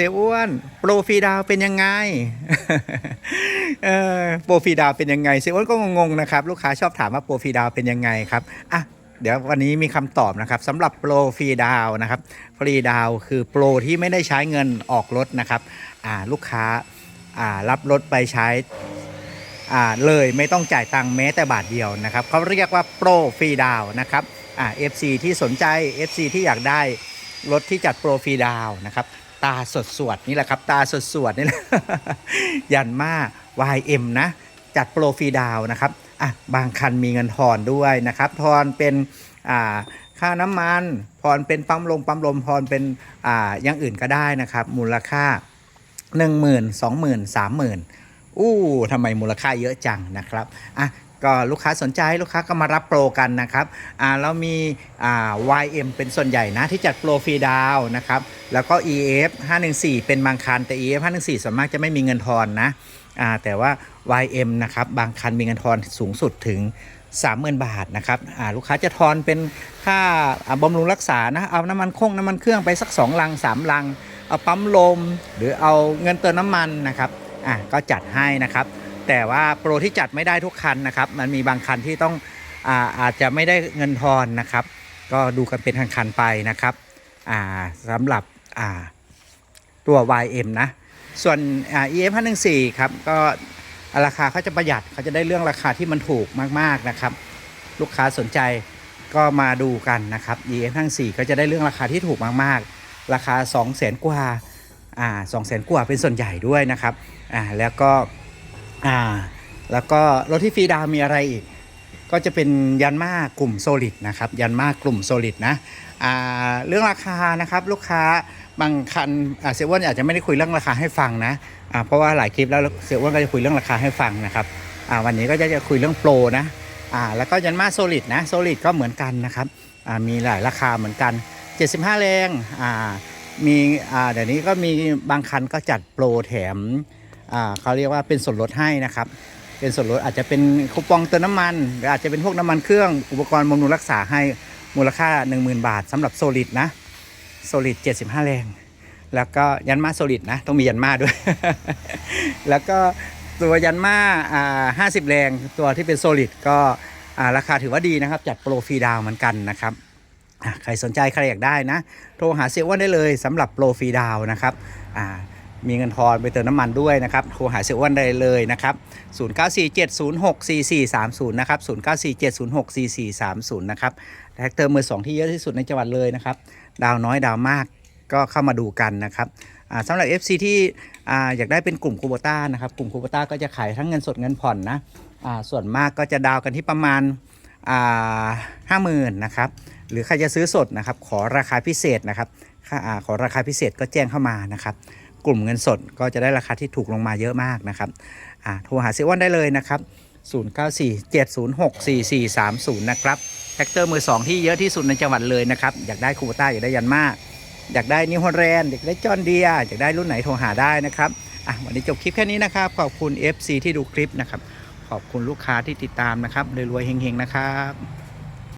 เซลอ้วนโปรฟีดาวเป็นยังไงเออโปรฟีดาวเป็นยังไงเซลอ้วนก็งงๆนะครับลูกค้าชอบถามว่าโปรฟีดาวเป็นยังไงครับอะเดี๋ยววันนี้มีคำตอบนะครับสำหรับโปรฟรีดาวนะครับฟรีดาวคือโปรที่ไม่ได้ใช้เงินออกรถนะครับอ่าลูกค้าอ่ารับรถไปใช้อ่าเลยไม่ต้องจ่ายตังค์แม้แต่บาทเดียวนะครับเขาเรียกว่าโปรฟรีดาวนะครับอ่า FC ที่สนใจ FC ที่อยากได้รถที่จัดโปรฟรีดาวนะครับ ตาสดสวดนี่แหละครับ ตาสดสวดนี่แหละยันมา YM นะ จัดโปรฟรีดาวนะครับอะบางคันมีเงินทอนด้วยนะครับทอนเป็นอ่าค่าน้ำมันทอนเป็นปั๊มลมปั๊มลมทอนเป็นอ่าอย่างอื่นก็ได้นะครับ มูลค่า 1 0 0 0 0 2 0 0 0 0 3 0 0 0อู้ทำไมมูลค่าเยอะจังนะครับอะ ก็ลูกค้าสนใจลูกค้าก็มารับโปรกันนะครับอ่าเรามีอ่า YM เป็นส่วนใหญ่นะที่จัดโปรฟรีดาวนะครับแล้วก็ EF 514 เป็นบางคันแต่ EF 514ส่วนมากจะไม่มีเงินทอนนะอ่าแต่ว่า YM นะครับบางคันมีเงินทอนสูงสุดถึง 30,000 บาทนะครับอ่าลูกค้าจะทอนเป็นค่าอ่าบำรุงรักษานะเอาน้ำมันคงน้ำมันเครื่องไปสัก 2 ลัง 3 ลัง เอาปั๊มลม หรือเอาเงินเติมน้ำมันนะครับอะก็จัดให้นะครับ แต่ว่าโปรที่จัดไม่ได้ทุกคันนะครับ มันมีบางคันที่ต้องอาอาจจะไม่ได้เงินทอนนะครับ ก็ดูกันเป็นคันๆไปนะครับสำหรับอ่าตัว YM นะ ส่วนอ่า EF 514ครับก็ราคาเขาจะประหยัดเขาจะได้เรื่องราคาที่มันถูกมากๆนะครับ ลูกค้าสนใจก็มาดูกันนะครับ EF 514ก็จะได้เรื่องราคาที่ถูกมากๆ ราคา 2 0 0 0 0 0กว่าอ่าสองแสนกว่าเป็นส่วนใหญ่ด้วยนะครับอ่าแล้วก็ อ่า แล้วก็รถที่ฟรีดาวมีอะไรอีก ก็จะเป็นยันมากลุ่มโซลิดนะครับ ยันมากลุ่มโซลิดนะ อ่า เรื่องราคานะครับลูกค้าบางคันอ่าเซเว่นอาจจะไม่ได้คุยเรื่องราคาให้ฟังนะอ่าเพราะว่าหลายคลิปแล้วเซเว่นก็จะคุยเรื่องราคาให้ฟังนะครับอ่าวันนี้ก็จะจะคุยเรื่องโปรนะอ่าแล้วก็ยันมาโซลิดนะโซลิดก็เหมือนกันนะครับอ่ามีหลายราคาเหมือนกัน 75 แรงอ่ามีอ่าเดี๋ยวนี้ก็มีบางคันก็จัดโปรแถม เขาเรียกว่าเป็นส่วนลดให้นะครับ เป็นส่วนลดอาจจะเป็นคูปองเติมน้ำมันหรืออาจจะเป็นพวกน้ำมันเครื่องอุปกรณ์บำรุงรักษาให้มูลค่า 10,000 บาทสำหรับโซลิดนะโซลิด75 แรง แล้วก็ยันมาโซลิดนะต้องมียันมาด้วย แล้วก็ตัวยันมาอ่า50 แรงตัวที่เป็นโซลิดก็อ่าราคาถือว่าดีนะครับ จัดโปรฟรีดาวเหมือนกันนะครับใครสนใจใครอยากได้นะ โทรหาเซลวันได้เลยสำหรับโปรฟรีดาวน์นะครับอ่า มีเงินทอนไปเติมน้ำมันด้วยนะครับ โทรหาเซลวันได้เลยนะครับ 0947064430 นะครับ 0947064430 นะครับ แท็กเตอร์มือสองที่เยอะที่สุดในจังหวัดเลยนะครับ ดาวน้อยดาวมากก็เข้ามาดูกันนะครับสำหรับ FC ที่ออยากได้เป็นกลุ่มคูโบต้านะครับ กลุ่มคูโบต้าก็จะขายทั้งเงินสดเงินผ่อนนะส่วนมากก็จะดาวกันที่ประมาณห้าหมื่นนะครับ หรือใครจะซื้อสดนะครับ ขอราคาพิเศษนะครับอขอราคาพิเศษก็แจ้งเข้ามานะครับ กลุ่มเงินสดก็จะได้ราคาที่ถูกลงมาเยอะมากนะครับโทรหาเซวันได้เลยนะครับ 0947064430 นะครับแท็กเตอร์มือ 2 ที่เยอะที่สุดในจังหวัดเลยนะครับ อยากได้คูบต้าอยากได้ยันมาอยากได้นิวฮอลแรนอยากได้จอนเดียอยากได้รุ่นไหนโทรหาได้นะครับอะวันนี้จบคลิปแค่นี้นะครับ ขอบคุณ FC ที่ดูคลิปนะครับ ขอบคุณลูกค้าที่ติดตามนะครับรวยๆเฮงๆนะครับ